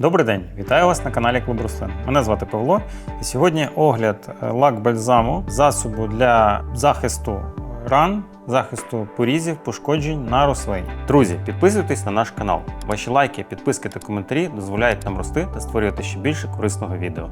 Добрий день, вітаю вас на каналі Клуб Рослин. Мене звати Павло, і сьогодні огляд е, лак бальзаму, засобу для захисту ран, захисту порізів, пошкоджень на рослині. Друзі, підписуйтесь на наш канал. Ваші лайки, підписки та коментарі дозволяють нам рости та створювати ще більше корисного відео.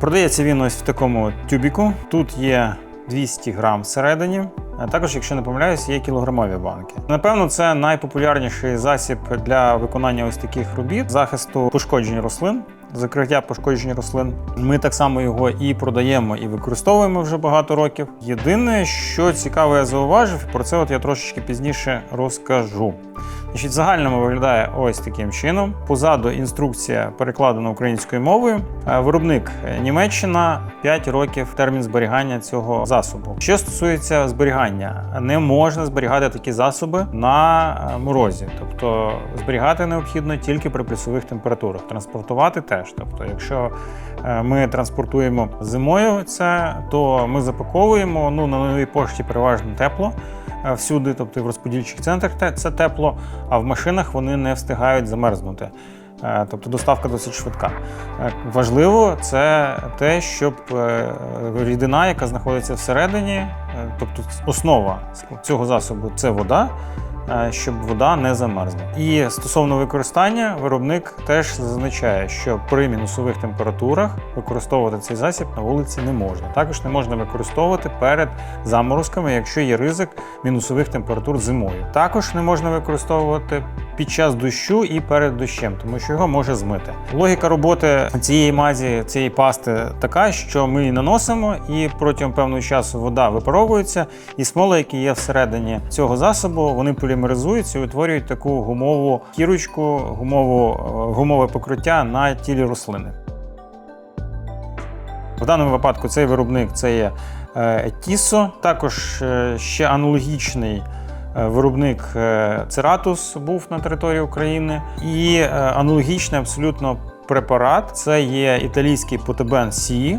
Продається він ось в такому тюбіку. Тут є 200 грам всередині. Також, якщо не помиляюсь, є кілограмові банки. Напевно, це найпопулярніший засіб для виконання ось таких робіт захисту пошкоджень рослин. Закриття пошкоджень рослин. Ми так само його і продаємо, і використовуємо вже багато років. Єдине, що цікаво, я зауважив, про це от я трошечки пізніше розкажу. Значить, загальному виглядає ось таким чином. Позаду інструкція перекладена українською мовою. Е, Виробник Німеччина 5 років термін зберігання цього засобу. Що стосується зберігання, не можна зберігати такі засоби на е, морозі, тобто зберігати необхідно тільки при плюсових температурах. Транспортувати теж. Тобто, якщо е, ми транспортуємо зимою це, то ми запаковуємо ну на новій пошті переважно тепло всюди, тобто в розподільчих центрах це тепло, а в машинах вони не встигають замерзнути. Е, Тобто доставка досить швидка. Е, Важливо це те, щоб е, рідина, яка знаходиться всередині, е, тобто основа цього засобу це вода, е, щоб вода не замерзла. І стосовно використання, виробник теж зазначає, що при мінусових температурах використовувати цей засіб на вулиці не можна. Також не можна використовувати перед заморозками, якщо є ризик мінусових температур зимою. Також не можна використовувати під час дощу і перед дощем, тому що його може змити. Логіка роботи цієї мазі, цієї пасти така, що ми її наносимо, і протягом певного часу вода випаровується, і смоли, які є всередині цього засобу, вони полімеризуються і утворюють таку гумову кірочку, гумову, е, гумове покриття на тілі рослини. В даному випадку цей виробник це є е, Тісо, також е, ще аналогічний виробник е, Цератус був на території України. І е, аналогічний абсолютно препарат це є італійський Потебен Сі.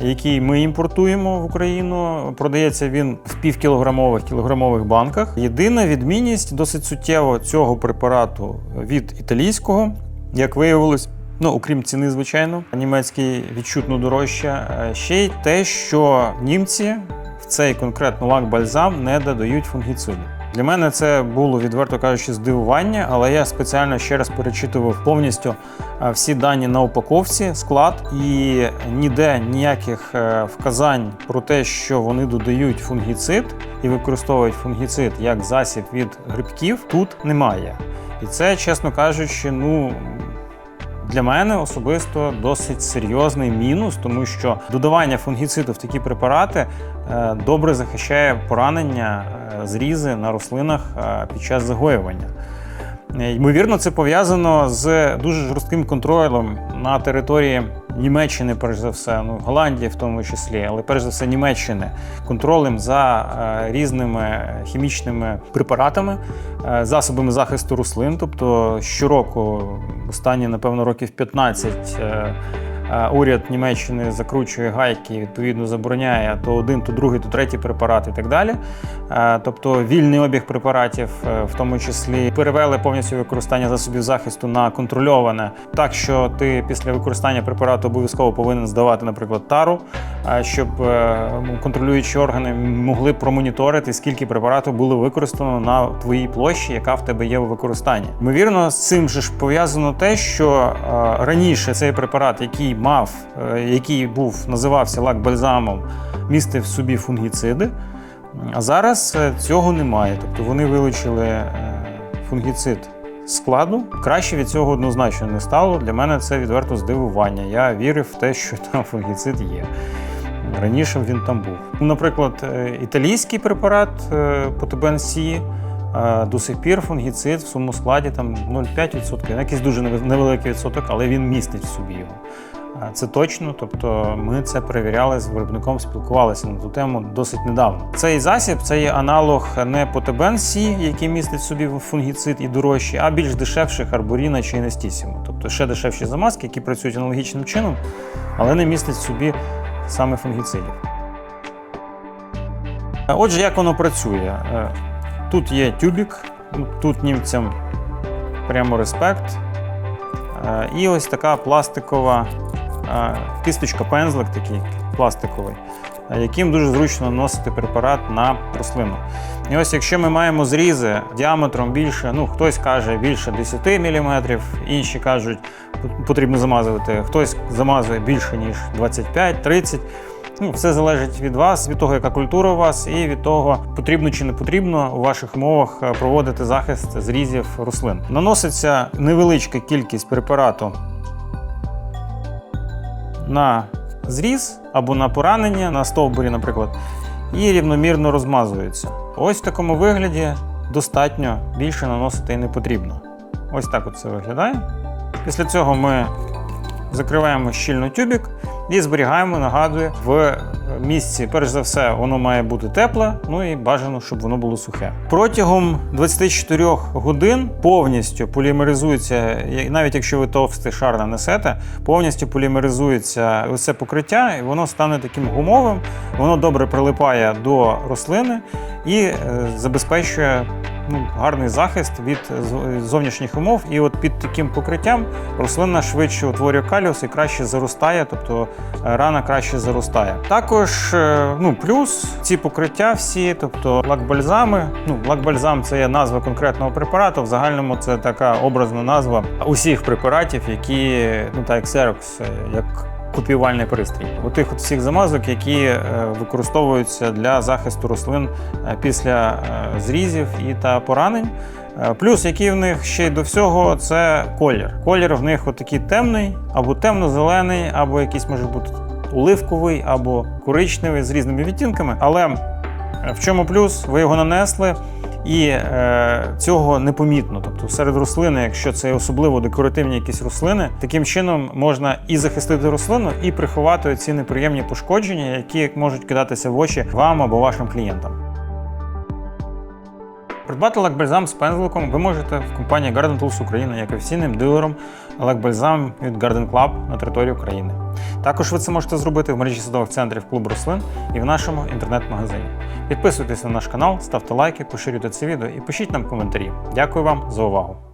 Який ми імпортуємо в Україну, продається він в півкілограмових кілограмових банках. Єдина відмінність досить суттєво цього препарату від італійського, як виявилось, Ну, окрім ціни, звичайно, німецький відчутно дорожче. Е, Ще й те, що німці в цей конкретно лак бальзам не додають фунгіциду. Для мене це було відверто кажучи здивування, але я спеціально ще раз перечитував повністю е, всі дані на упаковці, склад, і ніде ніяких е, вказань про те, що вони додають фунгіцид і використовують фунгіцид як засіб від грибків, тут немає. І це, чесно кажучи, ну для мене особисто досить серйозний мінус, тому що додавання фунгіциду в такі препарати е, добре захищає поранення, е, зрізи на рослинах е, під час загоювання. Ймовірно, це пов'язано з дуже жорстким контролем на території Німеччини, перш за все, ну Голландії в тому числі, але перш за все Німеччини, контролем за е, різними хімічними препаратами, е, засобами захисту рослин. Тобто щороку, останні, напевно, років 15, е, уряд Німеччини закручує гайки, відповідно забороняє то один, то другий, то третій препарат і так далі. Тобто вільний обіг препаратів, е, в тому числі, перевели повністю використання засобів захисту на контрольоване, так що ти після використання препарату обов'язково повинен здавати, наприклад, тару, щоб е, контролюючі органи могли промоніторити, скільки препарату було використано на твоїй площі, яка в тебе є у використанні. Ймовірно, з цим же ж пов'язано те, що е, раніше цей препарат, який мав, е, який був називався лак бальзамом, містив в собі фунгіциди. А зараз е, цього немає. Тобто вони вилучили е, фунгіцид складу. Краще від цього однозначно не стало. Для мене це відверто здивування. Я вірив в те, що там фунгіцид є. Раніше він там був. Наприклад, італійський препарат Потебен Сі е, до сих пір фунгіцид в своєму складі там 0,5%, ну, якийсь дуже невеликий відсоток, але він містить в собі його. Це точно, тобто ми це перевіряли з виробником, спілкувалися на ту тему досить недавно. Цей засіб це є аналог не Потебен Сі, який містить в собі фунгіцид і дорожчий, а більш дешевших Арборіна чи Інестісімо. Тобто ще дешевші замазки, які працюють аналогічним чином, але не містять в собі саме фунгіцидів. Отже, як воно працює? Е, Тут є тюбік, тут німцям прямо респект. Е, І ось така пластикова кисточка, пензлик такий пластиковий, е, яким дуже зручно наносити препарат на рослину. І ось якщо ми маємо зрізи діаметром більше, ну хтось каже більше 10 мм, інші кажуть, потрібно замазувати, хтось замазує більше, ніж 25-30 Ну, все залежить від вас, від того, яка культура у вас, і від того, потрібно чи не потрібно у ваших умовах е, проводити захист зрізів рослин. Наноситься невеличка кількість препарату на зріз або на поранення, на стовбурі, наприклад, і рівномірно розмазується. Ось в такому вигляді достатньо більше наносити і не потрібно. Ось так от це виглядає. Після цього ми закриваємо щільно тюбік і зберігаємо, нагадую, в місці, перш за все, воно має бути тепле, ну і бажано, щоб воно було сухе. Протягом 24 годин повністю полімеризується, навіть якщо ви товстий шар нанесете, повністю полімеризується усе покриття, і воно стане таким гумовим, воно добре прилипає до рослини і е, забезпечує ну, гарний захист від зовнішніх умов. І от під таким покриттям рослина швидше утворює каліус і краще заростає, тобто е, рана краще заростає. Також е, ну, плюс ці покриття всі, тобто лак-бальзами. Ну, лак-бальзам це є назва конкретного препарату. В загальному це така образна назва усіх препаратів, які ну так як Xerox, е, як копіювальний пристрій. Отих от всіх замазок, які е, використовуються для захисту рослин е, після е, зрізів і та поранень. Плюс, який в них ще й до всього, це колір. Колір в них отакий темний, або темно-зелений, або якийсь може бути оливковий, або коричневий з різними відтінками. Але в чому плюс? Ви його нанесли. І е, цього непомітно. Тобто серед рослини, якщо це особливо декоративні якісь рослини, таким чином можна і захистити рослину, і приховати ці неприємні пошкодження, які можуть кидатися в очі вам або вашим клієнтам. Придбати лакбальзам з пензликом ви можете в компанії Garden Tools Україна як офіційним дилером лакбальзам від Garden Club на території України. Також ви це можете зробити в мережі садових центрів клуб рослин і в нашому інтернет-магазині. Підписуйтесь на наш канал, ставте лайки, поширюйте це відео і пишіть нам коментарі. Дякую вам за увагу!